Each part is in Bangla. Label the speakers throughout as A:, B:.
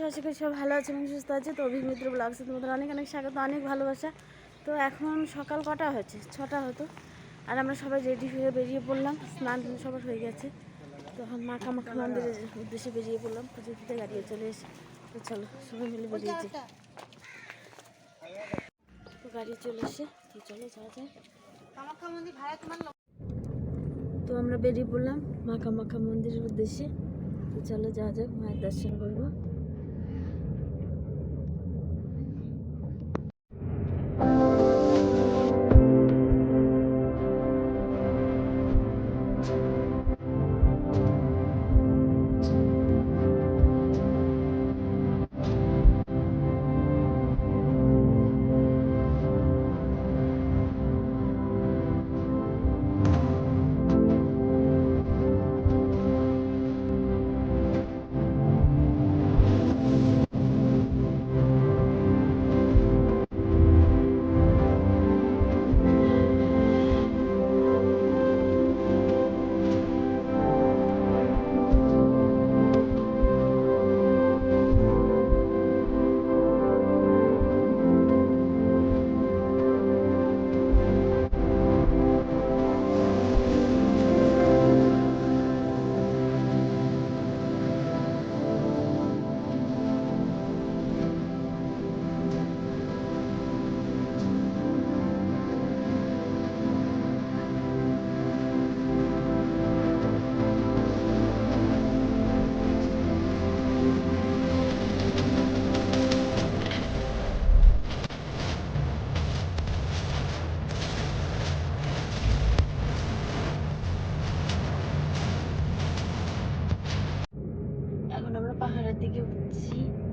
A: আছো আশা করি সব ভালো আছে এবং সুস্থ আছে। তো অভিক মিত্র ব্লগসে তোমাদের অনেক অনেক স্বাগত অনেক ভালোবাসা। তো এখন সকাল কটা হয়েছে? ছটা হতো। আর আমরা সবাই রেডি হয়ে বেরিয়ে পড়লাম। স্নান টান সবার হয়ে গেছে। তখন মা কামাখ্যা মন্দিরের উদ্দেশ্যে বেরিয়ে পড়লাম। পুজো দিতে গাড়িও চলে এসে। তো চলো সবাই মিলে বেরিয়েছি তো গাড়ি চলে এসে তো চলো যাওয়া যায়? কামাখ্যা মন্দির ভাড়া তোমার তো আমরা বেরিয়ে পড়লাম মা কামাখ্যা মন্দিরের উদ্দেশ্যে। তো চলো যাওয়া যাক মায়ের দর্শন করব। 뭘로 바늘을 튀겨붙지?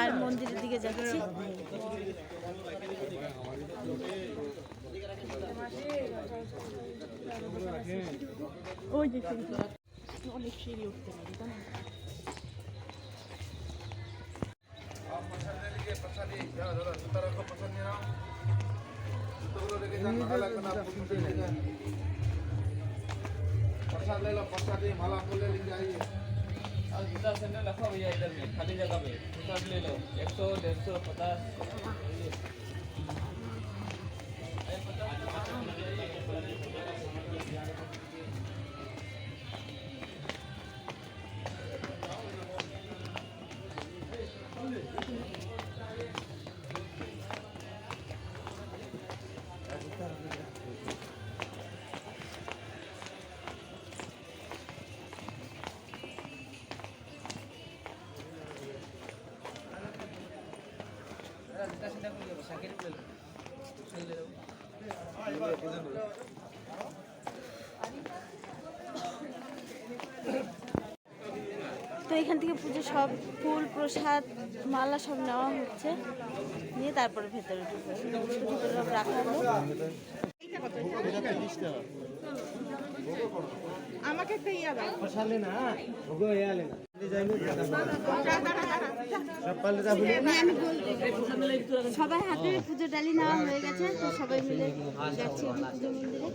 A: মায়ের মন্দিরের দিকে যাচ্ছি। ওই যে অনেক সিঁড়ি উঠতে পারি তাই
B: প্রসাদ লে লো প্রসাদ মালা ফুলে লিখে જિલ્લા સેન્ટર લખો ભૈયા इधर में ખાલી જગ્યા पे ઉતાર ले लो 100 150
A: তো এখান থেকে পুজো সব ফুল প্রসাদ মালা সব নেওয়া হচ্ছে। নিয়ে তারপরে ভেতরে ঢুকবে। ভেতরে সব রাখা হলো। আমাকে একটা ইয়া দাও। সবাই হাতে পুজো ডালি নেওয়া হয়ে গেছে তো সবাই মিলে যাচ্ছি পুজো মন্দিরে।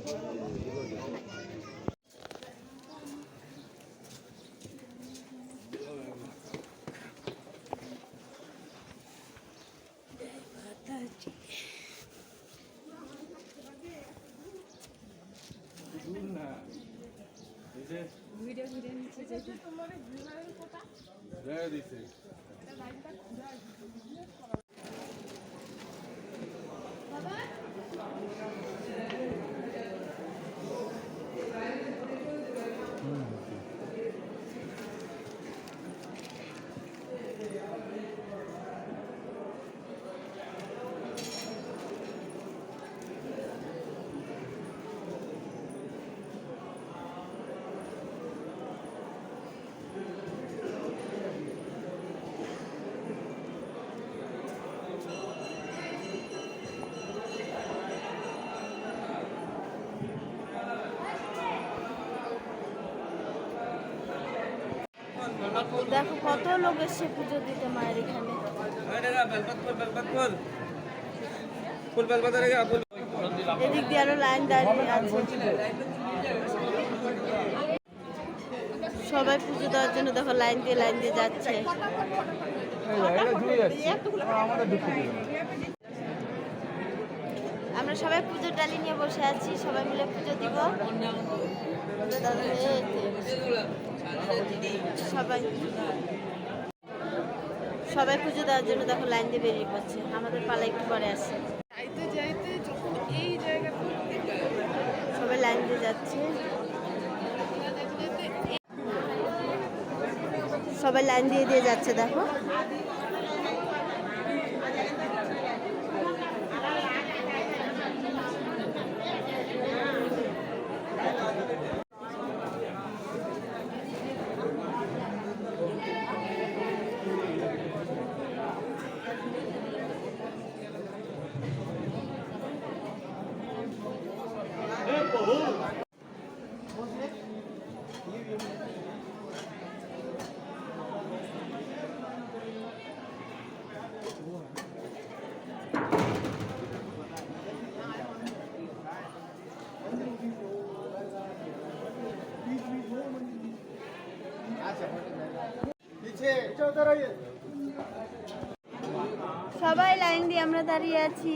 A: হ্যাঁ, দিছে। দেখো কত লোক এসে পুজো দিতে মায়ের এখানে। এদিক দিয়ে আরও লাইন দাঁড়িয়ে আছে। সবাই পুজো দেওয়ার জন্য দেখো লাইন দিয়ে লাইন দিয়ে যাচ্ছে। আমরা সবাই পুজোর ডালি নিয়ে বসে আছি, সবাই মিলে পুজো দিব। সবাই সবাই পুজো দেওয়ার জন্য দেখো লাইন দিয়ে বেরিয়ে পড়ছে। আমাদের পালা একটু পরে আসছে যাইতে যাইতে যখন এই জায়গাটা সবাই লাইন দিয়ে যাচ্ছে। সবাই লাইন দিয়ে দিয়ে যাচ্ছে দেখো। সবাই লাইন দিয়ে আমরা দাঁড়িয়ে আছি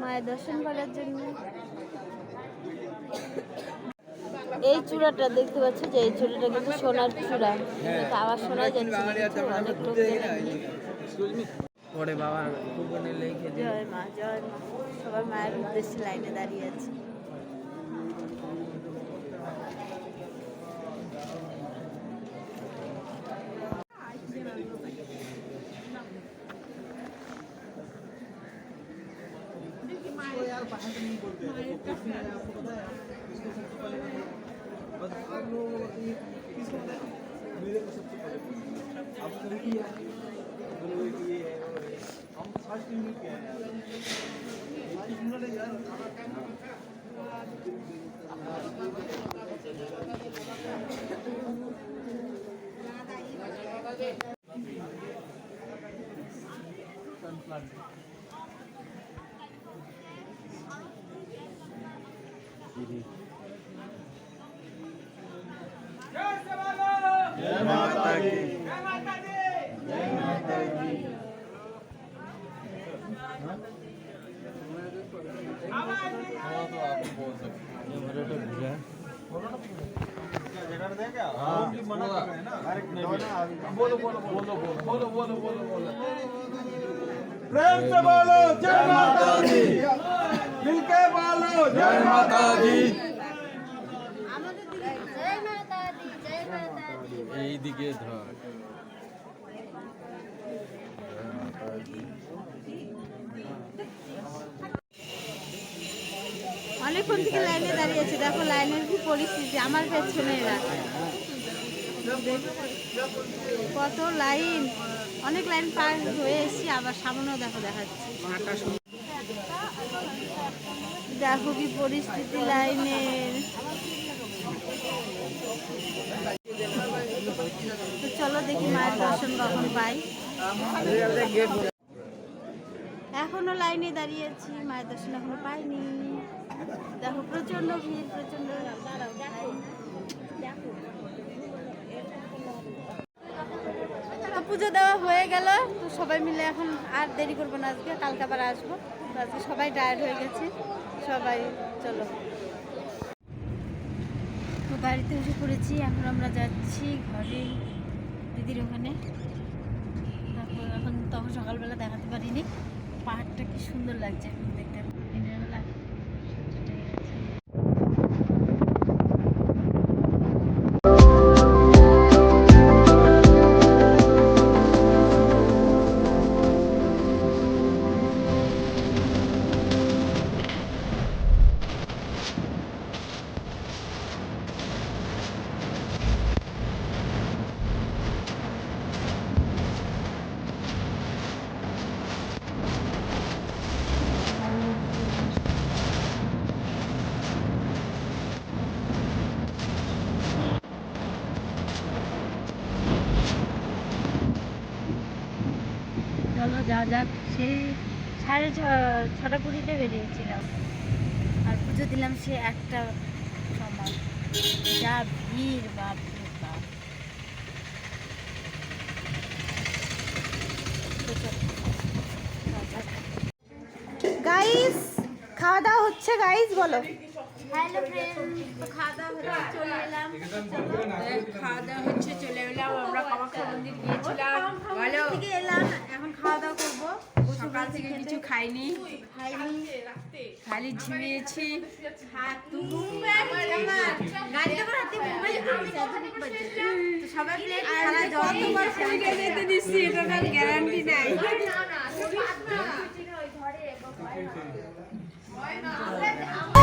A: মায়ের দর্শন করার জন্য। এই চূড়াটা দেখতে পাচ্ছ যে এই চূড়াটা কিন্তু সোনার চূড়া। আবার শোনা যাচ্ছে অনেক লোক
B: পরে বাবা
A: জয় মা জয় মা। সবার মায়ের উদ্দেশ্যে লাইনে দাঁড়িয়ে আছে।
B: बस आप लोगों को बताइए किसको बताया मेरे को सबसे पहले आप कभी ये है हम फ़र्स्ट टीम में क्या है यार Sunplant. जय माता की। जय माता की। जय माता की। हवा तो आप बोल सकते हैं प्रेम से बोलो जय माता दी मिलके बोलो जय माता
A: दी জয় মাতা দি জয় মাতা দি
B: এইদিকে ধর
A: অনেকক্ষণ থেকে লাইনে দাঁড়িয়ে আছে। দেখো লাইনের কি পরিস্থিতি, আমার পেছনে এরা কত লাইন। অনেক লাইন পার হয়ে এসেছি, আবার সামনেও দেখো দেখাচ্ছি। দেখো কি পরিস্থিতি লাইনের। চলো দেখি মায়ের দর্শন কখন পাই। এখনও লাইনে দাঁড়িয়েছি মায়ের দর্শন এখনও পাইনি। দেখো ভিড় পুজো দেওয়া হয়ে গেল, তো সবাই মিলে এখন আর দেরি করব না আজকে, কালকে আবার আসব। আজকে সবাই টায়ার্ড হয়ে গেছি, সবাই চলো। তো গাড়িতে এসে পড়েছি, এখন আমরা যাচ্ছি ঘরে, দিদির ওখানে। তারপর এখন তখন সকালবেলা দেখাতে পারিনি, পাহাড়টা কি সুন্দর লাগছে এখন দেখতে। চলো যা সেই সাড়ে ছটা কুড়িতে বেরিয়েছিলাম। আর পুজো দিলাম সে একটা সময়। যা ভিড়, বাপ গাইস খাওয়া দাওয়া হচ্ছে গাইস বলো। হ্যালো ফ্রেন্ড খাওয়া দাওয়া হচ্ছে চলে এলাম।
C: খাওয়া দাওয়া হচ্ছে চলে এলাম আমরা কামাখ্যা মন্দির গিয়েছিলাম।
A: ভালো থেকে এলাম। এখন খাওয়া দাওয়া করব। সকাল থেকে কিছু
C: খাইনি।
A: খাইনি?
C: খালি ঝিমিয়েছি।
A: তো সবাই যেতে দিচ্ছি
C: এটা গ্যারান্টি নাই।
A: ঘরে